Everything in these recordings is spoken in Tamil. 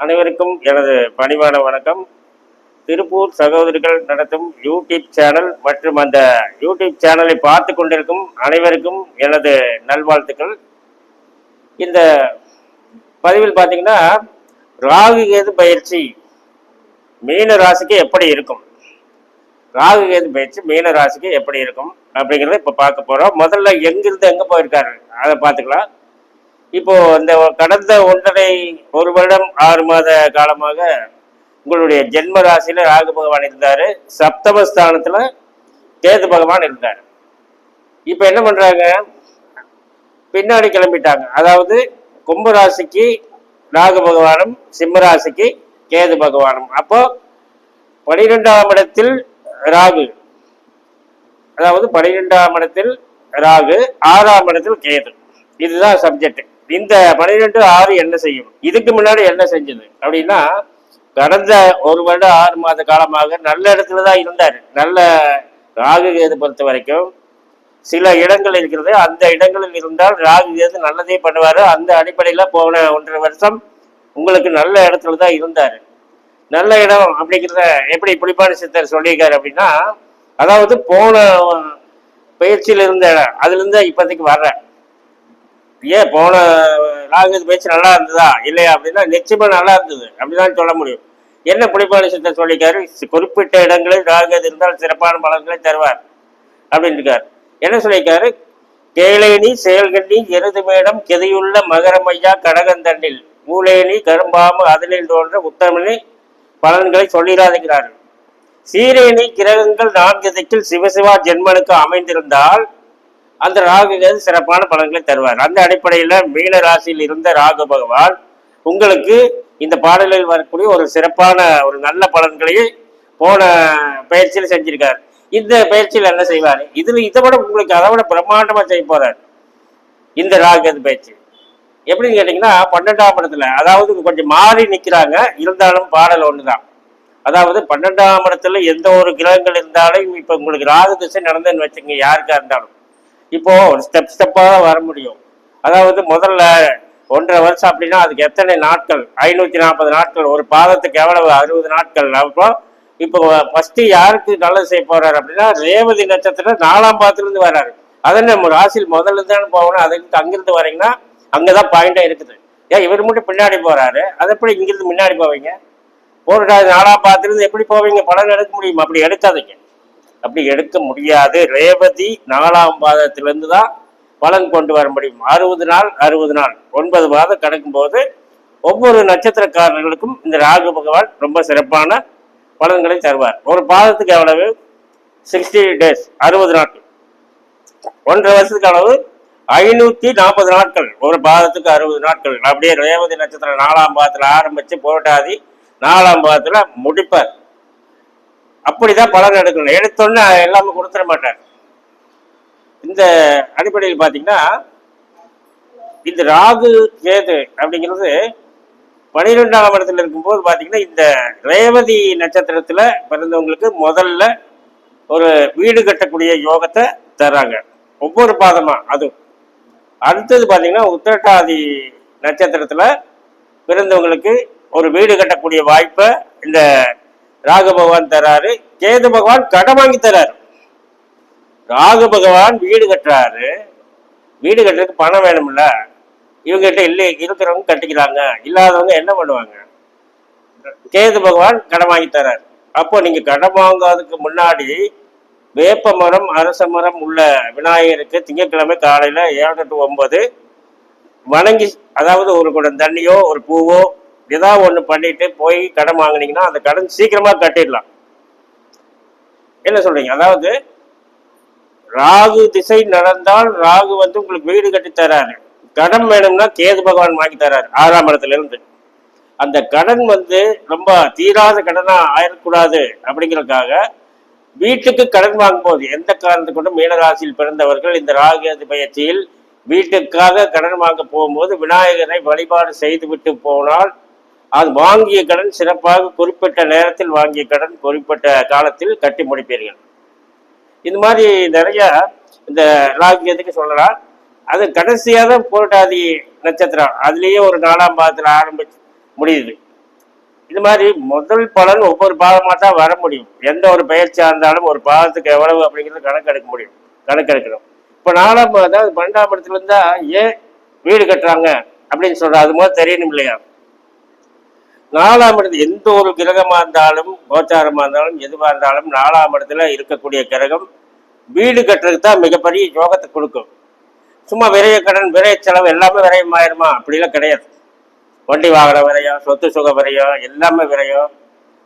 அனைவருக்கும் எனது பணிவான வணக்கம். திருப்பூர் சகோதரிகள் நடத்தும் யூடியூப் சேனல் மற்றும் அந்த யூடியூப் சேனலை பார்த்து கொண்டிருக்கும் அனைவருக்கும் எனது நல்வாழ்த்துக்கள். இந்த பதிவில் பார்த்தீங்கன்னா ராகு கேது பயிற்சி மீன ராசிக்கு எப்படி இருக்கும்? ராகு கேது பயிற்சி மீன ராசிக்கு எப்படி இருக்கும்? அப்படிங்கிறத இப்போ பார்க்க போகிறோம் முதல்ல எங்கிருந்து எங்கே போயிருக்காரு? அதை பார்த்துக்கலாம். இப்போ இந்த கடந்த ஒன்றரை ஒரு வருடம் ஆறு மாத காலமாக உங்களுடைய ஜென்ம ராசியில ராகு பகவான் இருந்தாரு. சப்தமஸ்தானத்துல கேது பகவான் இருந்தார். இப்போ என்ன பண்றாங்க? பின்னாடி கிளம்பிட்டாங்க. அதாவது கும்ப ராசிக்கு ராகு பகவானும் சிம்ம ராசிக்கு கேது பகவானும். அப்போ பனிரெண்டாம் இடத்தில் ராகு. அதாவது பனிரெண்டாம் இடத்தில் ராகு ஆறாம் இடத்தில் கேது. இதுதான் சப்ஜெக்ட். இந்த பன்னிரெண்டு ஆறு என்ன செய்யும்? இதுக்கு முன்னாடி என்ன செஞ்சது? அப்படின்னா கடந்த ஒரு வருடம் ஆறு மாத காலமாக நல்ல இடத்துல தான் இருந்தார். நல்ல ராகு கேது பொறுத்த வரைக்கும். சில இடங்கள் இருக்கிறது அந்த இடங்களில் இருந்தால் ராகு கேது நல்லதே பண்ணுவார். அந்த அடிப்படையில் போன ஒன்றரை வருஷம் உங்களுக்கு நல்ல இடத்துல தான் இருந்தார். நல்ல இடம் அப்படிங்கிறத எப்படி புலிப்பான சித்தர் சொல்லியிருக்காரு அப்படின்னா அதாவது போன பயிற்சியில் இருந்த இடம் அதுலேருந்து இப்போதைக்கு வர்றேன் ஏன் போன ராகு பேச்சு நல்லா இருந்ததா? இல்லையா? அப்படின்னா நிச்சயமா நல்லா இருந்தது. அப்படிதான் சொல்ல முடியும். என்ன புலிப்பாளி சித்தர் சொல்லிக்காரு குறிப்பிட்ட இடங்களில் ராகு இருந்தால் சிறப்பான பலன்களை தருவார். அப்படின்னு இருக்காரு. என்ன சொல்லியிருக்காரு? கேளேனி செயல்கண்ணி எருது மேடம் கெதையுள்ள மகரமையா கடகந்தண்ணில் மூலேனி கரும்பாம அதனில் தோன்ற உத்தமனி பலன்களை சொல்லிடாதுகிறார்கள் சீரேனி கிரகங்கள் நான்கு திக்கில் சிவசிவா ஜென்மனுக்கு அமைந்திருந்தால் அந்த ராகுகள் சிறப்பான பலன்களை தருவார். அந்த அடிப்படையில் மீன ராசியில் இருந்த ராகு பகவான் உங்களுக்கு இந்த பாடலில் வரக்கூடிய ஒரு சிறப்பான ஒரு நல்ல பலன்களையும் போன பயிற்சியில் செஞ்சிருக்கார். இந்த பயிற்சியில் என்ன செய்வார்? இதில் இதை விட உங்களுக்கு அதை விட பிரம்மாண்டமாக செய்ய போறார். இந்த ராகு பயிற்சி. எப்படின்னு கேட்டிங்கன்னா பன்னெண்டாம் இடத்துல அதாவது கொஞ்சம் மாறி நிற்கிறாங்க இருந்தாலும் பாடல் ஒன்று தான் அதாவது பன்னெண்டாம் இடத்துல எந்த ஒரு கிரகங்கள் இருந்தாலும் இப்போ உங்களுக்கு ராகு திசை நடந்ததுன்னு வச்சுங்க யாருக்கா இருந்தாலும். இப்போ ஒரு ஸ்டெப் ஸ்டெப்பாக தான் வர முடியும். அதாவது முதல்ல ஒன்றரை வருஷம் அப்படின்னா அதுக்கு எத்தனை நாட்கள்? ஐநூற்றி நாற்பது நாட்கள். ஒரு பாதத்துக்கு எவ்வளவு? அறுபது நாட்கள். அப்போ இப்போ ஃபஸ்ட்டு யாருக்கு நல்லது செய்ய போகிறாரு அப்படின்னா ரேவதி நட்சத்திரம் நாலாம் பாதத்துலேருந்து வர்றாரு. அதை நம்ம ராசியில் முதல்ல தானே போகணும்? அதுக்கு அங்கேருந்து வரீங்கன்னா அங்கே தான் பாயிண்டாக இருக்குது. ஏன் இவர் மட்டும் பின்னாடி போகிறாரு அதை எப்படி இங்கிருந்து முன்னாடி போவீங்க? போராட்டாது நாலாம் பாதத்துலேருந்து எப்படி போவீங்க? படம் எடுக்க முடியும்? அப்படி எடுக்காதீங்க. அப்படி எடுக்க முடியாது. ரேவதி நாலாம் பாதத்திலிருந்து தான் பலன் கொண்டு வர முடியும். அறுபது நாள் அறுபது நாள். ஒன்பது மாதம் கடக்கும் போது ஒவ்வொரு நட்சத்திரக்காரர்களுக்கும் இந்த ராகு பகவான் ரொம்ப சிறப்பான பலன்களை தருவார். ஒரு பாதத்துக்கு எவ்வளவு? சிக்ஸ்டி டேஸ் அறுபது நாட்கள். ஒன்றரை வருஷத்துக்கு அளவு ஐநூத்தி நாற்பது நாட்கள். ஒரு பாதத்துக்கு அறுபது நாட்கள். அப்படியே ரேவதி நட்சத்திரம் நாலாம் பாதத்துல ஆரம்பிச்சு புரட்டாதி நாலாம் பாதத்துல முடிப்பார். அப்படிதான் பலன் எடுக்கணும். எடுத்தோன்னு எல்லாமே கொடுத்துட மாட்டார். இந்த அடிப்படையில் பார்த்தீங்கன்னா இந்த ராகு கேது அப்படிங்கிறது பனிரெண்டாம் இடத்துல இருக்கும்போது பார்த்தீங்கன்னா இந்த ரேவதி நட்சத்திரத்தில் பிறந்தவங்களுக்கு முதல்ல ஒரு வீடு கட்டக்கூடிய யோகத்தை தர்றாங்க. ஒவ்வொரு பாதமாக அது. அடுத்தது பார்த்தீங்கன்னா உத்திரட்டாதி நட்சத்திரத்தில் பிறந்தவங்களுக்கு ஒரு வீடு கட்டக்கூடிய வாய்ப்பை இந்த ராகு பகவான் தராரு கேது பகவான் கடன் வாங்கி தராரு. ராகு பகவான் வீடு கட்டுறாரு. வீடு கட்டுறதுக்கு பணம் வேணும்ல. இவங்ககிட்ட இல்லை இருக்கிறவங்க கட்டிக்கிறாங்க. இல்லாதவங்க என்ன பண்ணுவாங்க? கேது பகவான் கடன் வாங்கி தராரு. அப்போ நீங்க கடன் வாங்காததுக்கு முன்னாடி வேப்ப மரம் அரச மரம் உள்ள விநாயகருக்கு திங்கட்கிழமை காலையில ஏழு டு ஒன்பது வணங்கி அதாவது ஒரு குடம் தண்ணியோ ஒரு பூவோ ஏதாவது ஒன்று பண்ணிட்டு போய் கடன் வாங்குனீங்கன்னா அந்த கடன் சீக்கிரமா கட்டிடலாம். என்ன சொல்றீங்க? அதாவது ராகு திசை நடந்தால் ராகு வந்து உங்களுக்கு வீடு கட்டி தராரு. கடன் வேணும்னா கேது பகவான் வாங்கி தராரு ஆறாம் இடத்துல இருந்து. அந்த கடன் வந்து ரொம்ப தீராத கடனா ஆயிடக்கூடாது அப்படிங்கிறதுக்காக வீட்டுக்கு கடன் வாங்கும்போது எந்த காரணத்தை கொண்டும் மீனராசியில் பிறந்தவர்கள் இந்த ராகு பயிற்சியில் வீட்டுக்காக கடன் வாங்க போகும்போது விநாயகரை வழிபாடு செய்துவிட்டு போனால் அது வாங்கிய கடன் சிறப்பாக குறிப்பிட்ட நேரத்தில் வாங்கிய கடன் குறிப்பிட்ட காலத்தில் கட்டி முடிப்பீர்கள். இந்த மாதிரி நிறைய இந்த ராகியத்துக்கு சொல்லலாம் அது கடைசியாக தான் புரட்டாதி நட்சத்திரம். அதுலேயே ஒரு நாலாம் பாதத்தில் ஆரம்பிச்சு முடியுது. இது மாதிரி முதல் பலன் ஒவ்வொரு பாதமாக தான் வர முடியும். எந்த ஒரு பயிற்சியாக இருந்தாலும் ஒரு பாதத்துக்கு எவ்வளவு அப்படிங்கிறது கணக்கெடுக்க முடியும். கணக்கெடுக்கணும். இப்போ நாலாம் அதாவது பன்னெண்டாம் இடத்துலேருந்தா ஏன் வீடு கட்டுறாங்க அப்படின்னு சொல்கிறேன் அது மாதிரி தெரியணும் இல்லையா? நாலாம் இடத்து எந்த ஒரு கிரகமாக இருந்தாலும் கோச்சாரமாக இருந்தாலும் எதுவாக இருந்தாலும் நாலாம் இடத்துல இருக்கக்கூடிய கிரகம் வீடு கட்டுறதுக்கு தான் மிகப்பெரிய யோகத்தை கொடுக்கும். சும்மா விரைய கடன் விரைய செலவு எல்லாமே விரயம் ஆயிருமா? அப்படிலாம் கிடையாது. வண்டி வாகன விரயம் சொத்து சுக விரயம் எல்லாமே விரயம்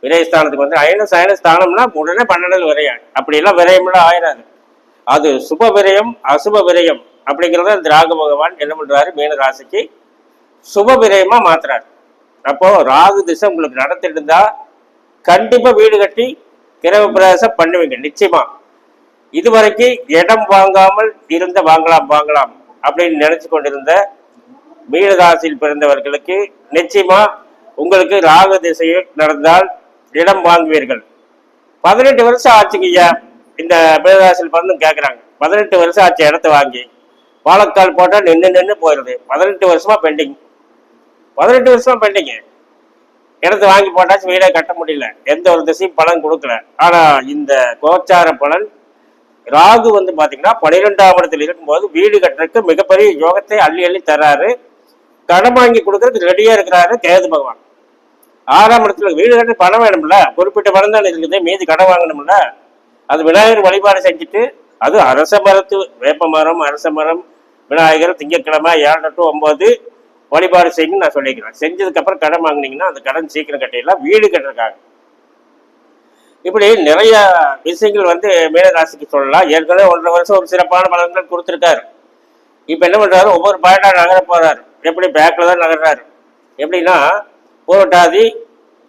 விரயஸ்தானத்துக்கு வந்து அயன சயன ஸ்தானம்னா உடனே பன்னெண்டு விரயம் அப்படிலாம் விரயம்லாம் ஆயிராது. அது சுப விரயம் அசுப விரயம் அப்படிங்கிறத திராக பகவான் என்ன பண்ணுறாரு மீன ராசிக்கு சுப விரயமாக மாத்துறாரு. அப்போ ராகு திசை உங்களுக்கு நடத்திட்டு இருந்தா கண்டிப்பா வீடு கட்டி கிரக பிரவேசம் பண்ணுவீங்க நிச்சயமா. இதுவரைக்கும் இடம் வாங்காமல் இருந்த வாங்கலாம் வாங்கலாம் அப்படின்னு நினைச்சு கொண்டிருந்த மீனராசியில் பிறந்தவர்களுக்கு நிச்சயமா உங்களுக்கு ராகு திசையில் நடந்தால் இடம் வாங்குவீர்கள். பதினெட்டு வருஷம் ஆச்சுங்க ஐயா. இந்த மீனராசியில் பிறந்து கேட்குறாங்க பதினெட்டு வருஷம் ஆச்சு இடத்த வாங்கி. வாழைக்கால் போட்டால் நின்று நின்று போயிடுது. பதினெட்டு வருஷமா பெண்டிங். பதினெட்டு வருஷமா பெண்டிங்க இடத்த வாங்கி போட்டாச்சு வீடே கட்ட முடியல. எந்த ஒரு திசையும் பலன் கொடுக்கல. ஆனா இந்த கோச்சார பலன் ராகு வந்து பாத்தீங்கன்னா பனிரெண்டாம் இடத்துல இருக்கும்போது வீடு கட்டுறதுக்கு மிகப்பெரிய யோகத்தை அள்ளி அள்ளி தர்றாரு. கடன் வாங்கி கொடுக்கறதுக்கு ரெடியா இருக்கிறாரு கேது பகவான். ஆறாம் இடத்துல வீடு கட்டி பணம் வேணும்ல குறிப்பிட்ட பணம் தான் இருக்குது மீதி கடன் வாங்கணும்ல. அது விநாயகர் வழிபாடு செஞ்சுட்டு அது அரச மரத்து வேப்ப மரம் அரச மரம் விநாயகர் திங்கட்கிழமை ஏழு டு ஒன்பது வழிபாடு செய்யணும்னு நான் சொல்லிக்கிறேன். செஞ்சதுக்கு அப்புறம் கடன் வாங்குனீங்கன்னா அந்த கடன் சீக்கிரம் கட்டிடலாம். வீடு கட்டுறதுக்காக. இப்படி நிறைய விஷயங்கள் வந்து மேலராசிக்கு சொல்லலாம். ஏற்கனவே ஒன்றரை வருஷம் ஒரு சிறப்பான பலன்கள் கொடுத்துருக்காரு. இப்போ என்ன பண்றாரு? ஒவ்வொரு பாயிண்டா நகர போறாரு. எப்படி பேக்ல தான் நகர்றாரு? எப்படின்னா பூரட்டாதி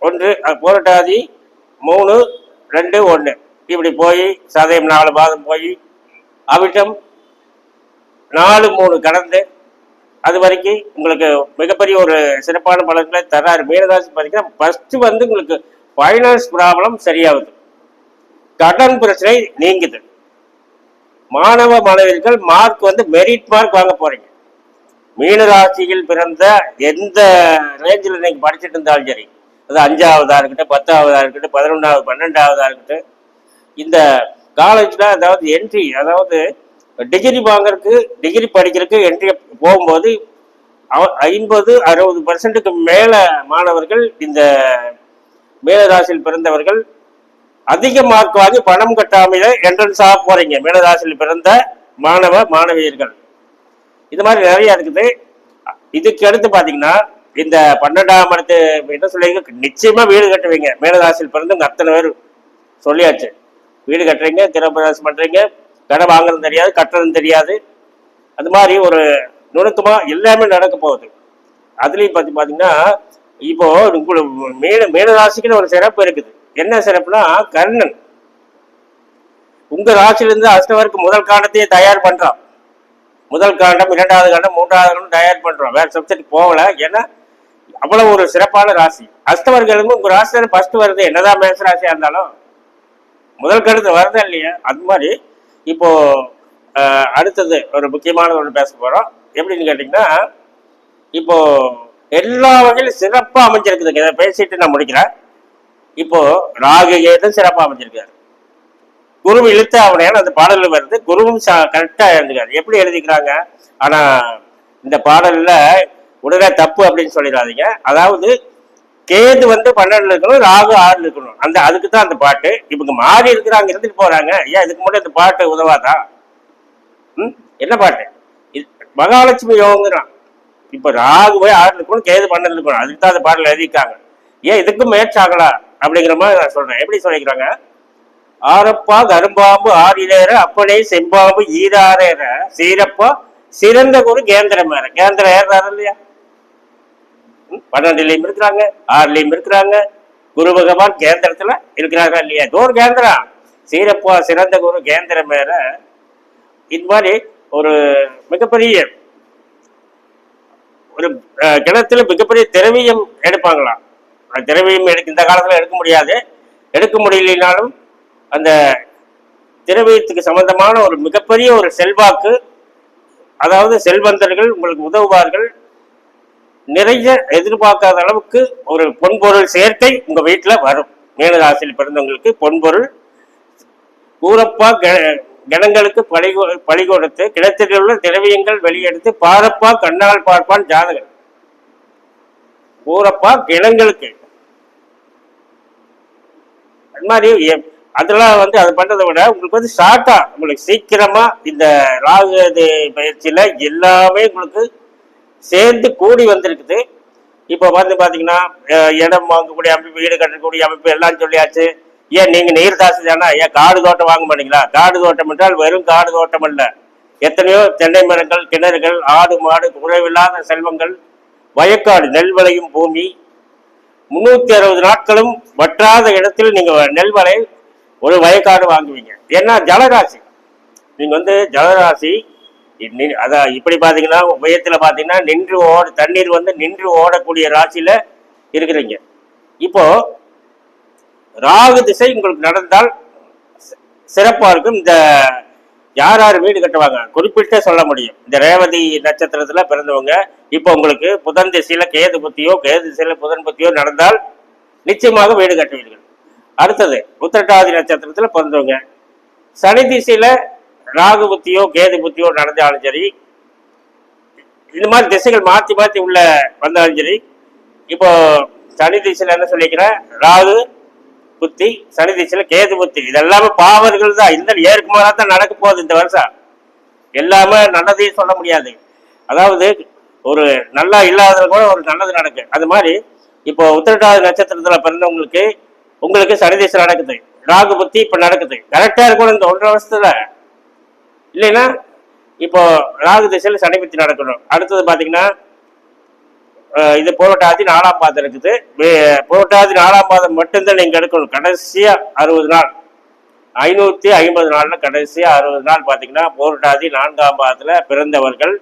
ஒன்று அஹ், பூரட்டாதி மூணு ரெண்டு ஒன்று இப்படி போய் சதயம் நாலு பாதம் போய் அவிட்டம் நாலு மூணு கடந்து அது வரைக்கும் உங்களுக்கு மிகப்பெரிய ஒரு சிறப்பான பலன்களை தர்றாரு மீனராசி பார்த்தீங்கன்னா ஃபர்ஸ்ட் வந்து உங்களுக்கு ஃபைனான்ஸ் ப்ராப்ளம் சரியாகுது. கடன் பிரச்சனை நீங்குது. மாணவ மாணவியர்கள் மார்க் வந்து மெரிட் மார்க் வாங்க போறீங்க. மீனராசியில் பிறந்த எந்த ரேஞ்சில் நீங்கள் படிச்சுட்டு இருந்தாலும் சரி அது அஞ்சாவதாக இருக்கட்டும் பத்தாவதாக இருக்கட்டும் பதினொன்றாவது பன்னெண்டாவதாக இருக்கட்டும் இந்த காலேஜில் அதாவது என்ட்ரி அதாவது டிகிரி வாங்குறதுக்கு டிகிரி படிக்கிறதுக்கு என்ட்ரி போகும்போது அவ- ஐம்பது அறுபது பர்சன்ட்டுக்கு மேலே மாணவர்கள் இந்த மேலராசியில் பிறந்தவர்கள் அதிக மார்க் வாங்கி பணம் கட்டாமையில என்ட்ரன்ஸ் ஆக போறீங்க. மேலராசியில் பிறந்த மாணவ மாணவியர்கள். இது மாதிரி நிறைய இருக்குது. இதுக்கு அடுத்து பார்த்தீங்கன்னா இந்த பன்னெண்டாம் இடத்து என்ன சொல்லுவீங்க நிச்சயமா வீடு கட்டுவீங்க. மேலராசியில் பிறந்தவங்க அத்தனை பேர் சொல்லியாச்சு. வீடு கட்டுறீங்க கிரகப்பிரவேசம் பண்ணுறீங்க கடை வாங்குறது தெரியாது கட்டுறது தெரியாது. அது மாதிரி ஒரு நுணுக்கமாக எல்லாமே நடக்க போகுது. அதுலேயும் பார்த்து பார்த்தீங்கன்னா இப்போ உங்களுக்கு மீன மீனராசிக்குன்னு ஒரு சிறப்பு இருக்குது. என்ன சிறப்புனா கர்ணன். உங்க ராசியிலிருந்து அஷ்டவருக்கு முதல் காண்டத்தையே தயார் பண்றான். முதல் காண்டம் இரண்டாவது காண்டம் மூன்றாவது காண்டம் தயார் பண்றோம் வேற சப்ஜெக்ட் போகல. ஏன்னா அவ்வளவு ஒரு சிறப்பான ராசி. அஷ்டவர்களுக்கும் உங்க ராசி ஃபர்ஸ்ட் வருது. என்னதான் மேச ராசியா இருந்தாலும் முதல் கருத்து வருதா இல்லையா? அது மாதிரி இப்போ அடுத்தது ஒரு முக்கியமான ஒன்று பேச போறோம். எப்படின்னு கேட்டிங்கன்னா இப்போ எல்லா வகையிலும் சிறப்பாக அமைஞ்சிருக்குதுங்க இதை பேசிட்டு நான் முடிக்கிறேன். இப்போ ராகு கேதும் சிறப்பாக அமைஞ்சிருக்காரு. குரு இழுத்த அவனையான அந்த பாடல்ல வருது குருவும் கரெக்டாக எழுதுக்காரு எப்படி எழுதிக்கிறாங்க? ஆனால் இந்த பாடலில் உடனே தப்பு அப்படின்னு சொல்லிடாதீங்க. அதாவது கேது வந்து பன்னெண்டு இருக்கணும் ராகு ஆறு இருக்கணும். அந்த அதுக்கு தான் அந்த பாட்டு. இவங்க மாறி இருக்கிறாங்க இருந்துட்டு போறாங்க. ஏன் இதுக்கு முன்னாடி அந்த பாட்டு உதவாதா? ம்? என்ன பாட்டு? மகாலட்சுமி யோகங்கிறான். இப்ப ராகு போய் ஆறுல இருக்கணும் கேது பன்னெண்டுல இருக்கணும் அதுக்கு தான் அந்த பாடல் எழுதியிருக்காங்க. ஏன் இதுக்கும் மேட்ச் ஆகலாம் அப்படிங்கிற மாதிரி நான் சொல்றேன். எப்படி சொல்லிக்கிறாங்க ஆரப்பா கரும்பாம்பு ஆறிலேற அப்பனே செம்பாம்பு ஈராறேற சீரப்பா சிறந்த குரு கேந்திரம் வேற. கேந்திரம் ஏறாரு இல்லையா? ம், பன்னெண்டுலயும் இருக்கிறாங்க ஆறுலயும் இருக்கிறாங்க. குரு பகவான் கேந்திரத்துல இருக்கிறாங்க இல்லையா? ஏதோ கேந்திரம். சீரப்பா சிறந்த குரு கேந்திரம் இது மாதிரி ஒரு மிகப்பெரிய ஒரு கிணத்துல மிகப்பெரிய திரவியம் எடுப்பாங்களாம் அந்த திரவியம் எடுக்க இந்த காலத்துல எடுக்க முடியாது. எடுக்க முடியலனாலும் அந்த திரவியத்துக்கு சம்பந்தமான ஒரு மிகப்பெரிய ஒரு செல்வாக்கு அதாவது செல்வந்தர்கள் உங்களுக்கு உதவுவார்கள். நிறைய எதிர்பார்க்காத அளவுக்கு ஒரு பொன்பொருள் சேர்க்கை உங்க வீட்டுல வரும். மீனராசியில் பிறந்தவங்களுக்கு பொன்பொருள். கூரப்பா கெ- கிணங்களுக்கு பழி கொ- பழி கொடுத்து கிணத்தில் உள்ள திரவியங்கள் வெளியெடுத்து பாரப்பா கண்ணால் பார்ப்பான் ஜாதகன் ஊரப்பா கிணங்களுக்கு. அது மாதிரி எ- அதெல்லாம் வந்து அது பண்றதை விட உங்களுக்கு வந்து ஷார்ட்டா உங்களுக்கு சீக்கிரமா இந்த ராகு பயிற்சியில் பயிற்சியில எல்லாமே உங்களுக்கு சேர்ந்து கூடி வந்திருக்குது. இப்போ வந்து பாத்தீங்கன்னா இடம் வாங்கக்கூடிய அமைப்பு வீடு கட்டக்கூடிய அமைப்பு எல்லாம் சொல்லியாச்சு. ஏன் நீங்க நீர் தாசி ஏன் காடு தோட்டம் வாங்க மாட்டீங்களா? காடு தோட்டம் என்றால் வெறும் காடு தோட்டம் அல்ல. எத்தனையோ தென்னை மரங்கள் கிணறுகள் ஆடு மாடு குறைவில்லாத செல்வங்கள் வயக்காடு நெல் விளையும் பூமி. முன்னூத்தி அறுபது நாட்களும் வற்றாத இடத்தில் நீங்க நெல் வலை ஒரு வயக்காடு வாங்குவீங்க. ஏன்னா ஜலராசி. நீங்க வந்து ஜலராசி அதான் இப்படி பாத்தீங்கன்னா உயரத்துல பாத்தீங்கன்னா நின்று ஓட தண்ணீர் வந்து நின்று ஓடக்கூடிய ராசியில இருக்கிறீங்க. இப்போ ராகு திசை உங்களுக்கு நடந்தால் சிறப்பாக இருக்கும். இந்த யார் யார் வீடு கட்டுவாங்க? குறிப்பிட்டே சொல்ல முடியும். இந்த ரேவதி நட்சத்திரத்தில் பிறந்தவங்க இப்போ உங்களுக்கு புதன் திசையில் கேது புத்தியோ கேது திசையில் புதன் புத்தியோ நடந்தால் நிச்சயமாக வீடு கட்டுவீர்கள். அடுத்தது உத்திரட்டாதி நட்சத்திரத்தில் பிறந்தவங்க. சனி திசையில் ராகு புத்தியோ கேது புத்தியோ நடந்தாலும் சரி இந்த மாதிரி திசைகள் மாற்றி மாற்றி உள்ள வந்தாலும் சரி இப்போ சனி திசையில் என்ன சொல்லிக்கிறேன்? ராகு புத்தி சனி திசையில கேது புத்தி. இதெல்லாமே பாவர்கள் தான். இந்த ஏற்குமாறா தான் நடக்க போகுது இந்த வருஷம். எல்லாமே நல்லதையும் சொல்ல முடியாது. அதாவது ஒரு நல்லா இல்லாதது கூட ஒரு நல்லது நடக்கு. அது மாதிரி இப்போ உத்திரட்டாதி நட்சத்திரத்தில் பிறந்தவங்களுக்கு உங்களுக்கு சனி திசை நடக்குது. ராகு புத்தி இப்போ நடக்குது. கரெக்டாக இருக்கணும் இந்த ஒன்றரை வருஷத்துல. இல்லைன்னா இப்போ ராகு திசையில் சனி புத்தி நடக்கணும். அடுத்தது பார்த்தீங்கன்னா இது புரட்டாதி நாலாம் பாதம் இருக்குது. வே- புரட்டாதி நாலாம் பாதம் மட்டும்தான் நீங்கள் எடுக்கணும். கடைசியாக அறுபது நாள். ஐநூற்றி ஐம்பது நாளில் கடைசியாக அறுபது நாள் பார்த்தீங்கன்னா புரட்டாதி நான்காம் பாதத்துல பிறந்தவர்கள்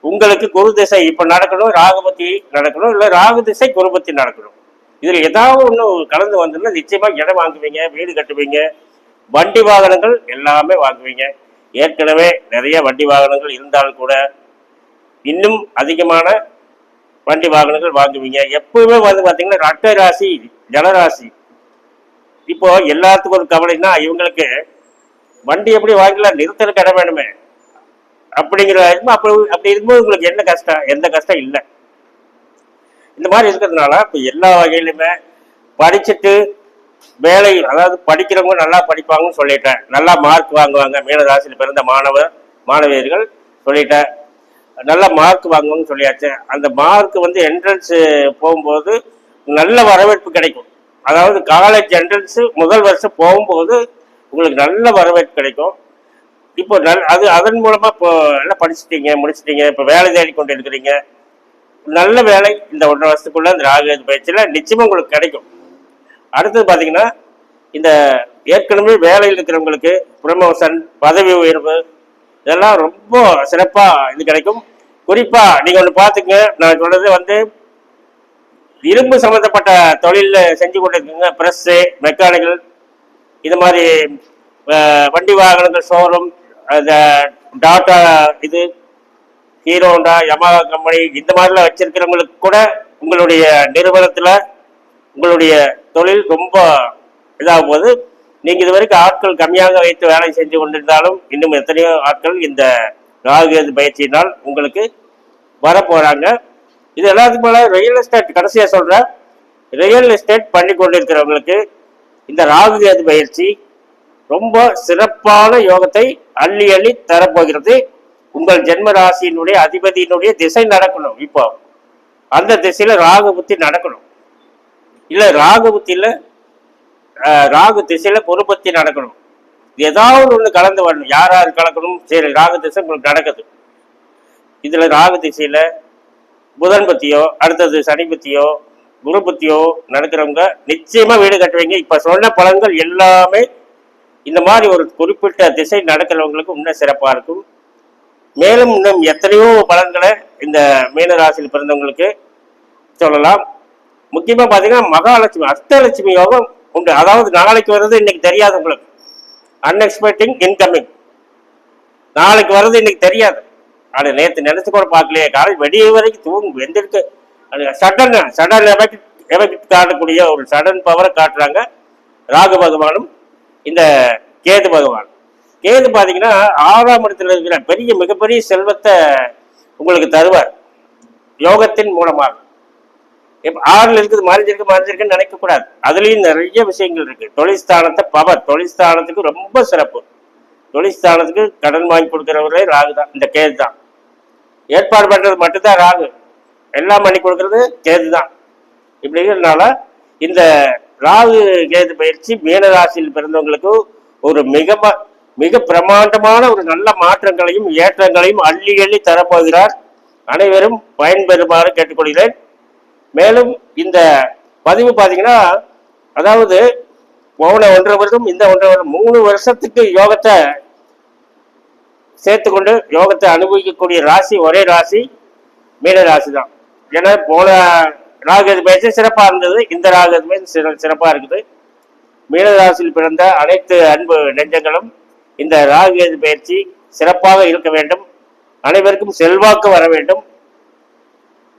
உங்களுக்கு குரு திசை இப்போ நடக்கணும் ராகுபத்தி நடக்கணும் இல்லை ராகு திசை குருபத்தி நடக்கணும். இதில் ஏதாவது ஒன்று கலந்து வந்ததுன்னா நிச்சயமாக இடம் வாங்குவீங்க வீடு கட்டுவீங்க வண்டி வாகனங்கள் எல்லாமே வாங்குவீங்க. ஏற்கனவே நிறைய வண்டி வாகனங்கள் இருந்தாலும் கூட இன்னும் அதிகமான வண்டி வாகனங்கள் வாங்குவீங்க. எப்பவுமே வந்து பார்த்தீங்கன்னா ரட்ட ராசி ஜலராசி இப்போ எல்லாத்துக்கும் ஒரு கவலைன்னா இவங்களுக்கு வண்டி எப்படி வாங்கலாம் நிறுத்தறதுக்கு கடை வேணுமே. அப்படிங்கிற அப்படி அப்படி இருக்கும்போது உங்களுக்கு என்ன கஷ்டம்? எந்த கஷ்டம் இல்லை. இந்த மாதிரி இருக்கிறதுனால இப்போ எல்லா வகையிலுமே படிச்சுட்டு வேலை அதாவது படிக்கிறவங்க நல்லா படிப்பாங்கன்னு சொல்லிட்டேன். நல்லா மார்க் வாங்குவாங்க. மீனராசியில் பிறந்த மாணவர் மாணவியர்கள் சொல்லிட்டேன். நல்ல மார்க் வாங்கணும்னு சொல்லியாச்சு. அந்த மார்க் வந்து என்ட்ரன்ஸ் போகும்போது நல்ல வரவேற்பு கிடைக்கும். அதாவது காலேஜ் என்ட்ரன்ஸு முதல் வருஷம் போகும்போது உங்களுக்கு நல்ல வரவேற்பு கிடைக்கும். இப்போ நல் அது அதன் மூலமாக இப்போ எல்லாம் படிச்சுட்டீங்க முடிச்சிட்டீங்க இப்போ வேலை தேடி கொண்டு இருக்கிறீங்க நல்ல வேலை இந்த ஒன்றரை வருஷத்துக்குள்ள இந்த ராகு பயிற்சியில் நிச்சயமாக உங்களுக்கு கிடைக்கும். அடுத்தது பார்த்தீங்கன்னா இந்த ஏற்கனவே வேலையில் இருக்கிறவங்களுக்கு ப்ரமோஷன் பதவி உயர்வு இதெல்லாம் ரொம்ப சிறப்பாக இது கிடைக்கும். குறிப்பாக நீங்கள் ஒன்று பார்த்துங்க நான் சொல்கிறது வந்து இரும்பு சம்மந்தப்பட்ட தொழிலில் செஞ்சு கொண்டிருக்குங்க. ப்ரெஸ்ஸு மெக்கானிக்கல் இது மாதிரி வண்டி வாகனங்கள் ஷோரூம் அந்த டாட்டா இது ஹீரோண்டா யமஹா கம்பெனி இந்த மாதிரிலாம் வச்சிருக்கிறவங்களுக்கு கூட உங்களுடைய நிறுவனத்தில் உங்களுடைய தொழில் ரொம்ப இதாகும் போது நீங்க இது வரைக்கும் ஆட்கள் கம்மியாக வைத்து வேலை செஞ்சு கொண்டிருந்தாலும் இன்னும் எத்தனையோ ஆட்கள் இந்த ராகுகேது பயிற்சியினால் உங்களுக்கு வரப்போறாங்க. இது எல்லாத்துக்கும் போல ரியல் எஸ்டேட் கடைசியா சொல்றேன் ரியல் எஸ்டேட் பண்ணி கொண்டிருக்கிறவங்களுக்கு இந்த ராகுகேது பயிற்சி ரொம்ப சிறப்பான யோகத்தை அள்ளி அள்ளி தரப்போகிறது. உங்கள் ஜென்ம ராசியினுடைய அதிபதியினுடைய திசை நடக்கணும் இப்போ. அந்த திசையில ராகு புத்தி நடக்கணும். இல்ல ராகு புத்தியில ராகு திசையில பொறுப்பத்தி நடக்கணும். ஏதாவது ஒண்ணு கலந்து வரணும். யார் யார் கலக்கணும்? சரி ராகு திசை உங்களுக்கு நடக்குது. இதுல ராகு திசையில புதன் பத்தியோ அடுத்தது சனி பத்தியோ குரு பத்தியோ நடக்கிறவங்க நிச்சயமா வீடு கட்டுவீங்க. இப்ப சொன்ன பலன்கள் எல்லாமே இந்த மாதிரி ஒரு குறிப்பிட்ட திசை நடக்கிறவங்களுக்கு இன்னும் சிறப்பா இருக்கும். மேலும் இன்னும் எத்தனையோ பலன்களை இந்த மீன ராசியில் பிறந்தவங்களுக்கு சொல்லலாம். முக்கியமா பாத்தீங்கன்னா மகாலட்சுமி அஷ்டலட்சுமி யோகம் உண்டு அதாவது நாளைக்கு வர்றது இன்னைக்கு தெரியாது உங்களுக்கு. அன்எக்ஸ்பெக்டிங் இன்கமிங் நாளைக்கு வர்றது இன்னைக்கு தெரியாது. அது நேற்று நினைச்சு கூட பார்க்கலையே காலை வெடிய வரைக்கும் தூங்கு வெந்திருக்கு. அது சடன் சடன் எஃபெக்ட் எஃபெக்ட் காட்டக்கூடிய ஒரு சடன் பவரை காட்டுறாங்க ராகு பகவானும் இந்த கேது பகவான் கேது பார்த்தீங்கன்னா ஆறாம் இடத்துல இருக்கிற பெரிய மிகப்பெரிய செல்வத்தை உங்களுக்கு தருவார். யோகத்தின் மூலமாக. இப்ப ஆறுல இருக்குது மறைஞ்சிருக்கு மறைஞ்சிருக்குன்னு நினைக்கக்கூடாது அதுலயும் நிறைய விஷயங்கள் இருக்கு. தொழில்ஸ்தானத்தை பவர் தொழில்ஸ்தானத்துக்கு ரொம்ப சிறப்பு. தொழில்ஸ்தானத்துக்கு கடன் வாங்கி கொடுக்குறவரே ராகு தான். இந்த கேது தான். ஏற்பாடு பண்றது மட்டும்தான் ராகு. எல்லாம் பண்ணி கொடுக்கறது கேது தான். இப்படிங்கிறதுனால இந்த ராகு கேது பயிற்சி மீன ராசியில் பிறந்தவங்களுக்கு ஒரு மிக மிக பிரமாண்டமான ஒரு நல்ல மாற்றங்களையும் ஏற்றங்களையும் அள்ளி அள்ளி தரப்போகிறார். அனைவரும் பயன்பெறுமாறு கேட்டுக்கொள்கிறேன். மேலும் இந்த பதிவு பார்த்தீங்கன்னா அதாவது போன ஒன்றரை வருடம் இந்த ஒன்றரை வருடம் மூணு வருஷத்துக்கு யோகத்தை சேர்த்துக்கொண்டு யோகத்தை அனுபவிக்கக்கூடிய ராசி ஒரே ராசி மீன ராசி தான் ஏன்னா போன ராகது பயிற்சி சிறப்பாக இருந்தது இந்த ராகது பயிற்சி சிற சிறப்பாக இருக்குது. மீன ராசியில் பிறந்த அனைத்து அன்பு நெஞ்சங்களும் இந்த ராகேது பயிற்சி சிறப்பாக இருக்க வேண்டும். அனைவருக்கும் செல்வாக்கு வர வேண்டும்.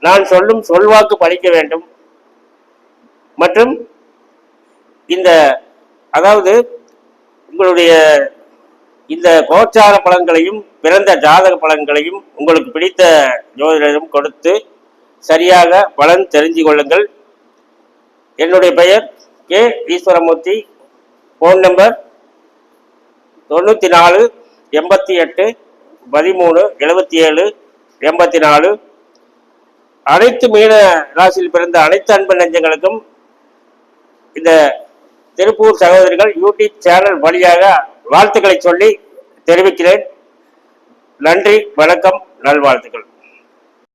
நான் சொல்லும் சொல்வாக்கு படிக்க வேண்டும். மற்றும் இந்த அதாவது உங்களுடைய இந்த கோச்சார பலன்களையும் பிறந்த ஜாதக பலன்களையும் உங்களுக்கு பிடித்த ஜோதிடரிடம் கொடுத்து சரியாக பலன் தெரிஞ்சு கொள்ளுங்கள். என்னுடைய பெயர் கே ஈஸ்வரமூர்த்தி. ஃபோன் நம்பர் தொண்ணூற்றி நாலு எண்பத்தி எட்டு பதிமூணு எழுபத்தி ஏழு எண்பத்தி நாலு அனைத்து மீன ராசியில் பிறந்த அனைத்து அன்பு நெஞ்சங்களுக்கும் இந்த திருப்பூர் சகோதரிகள் யூடியூப் சேனல் வழியாக வாழ்த்துக்களை சொல்லி தெரிவிக்கிறேன். நன்றி வணக்கம் நல்வாழ்த்துக்கள்.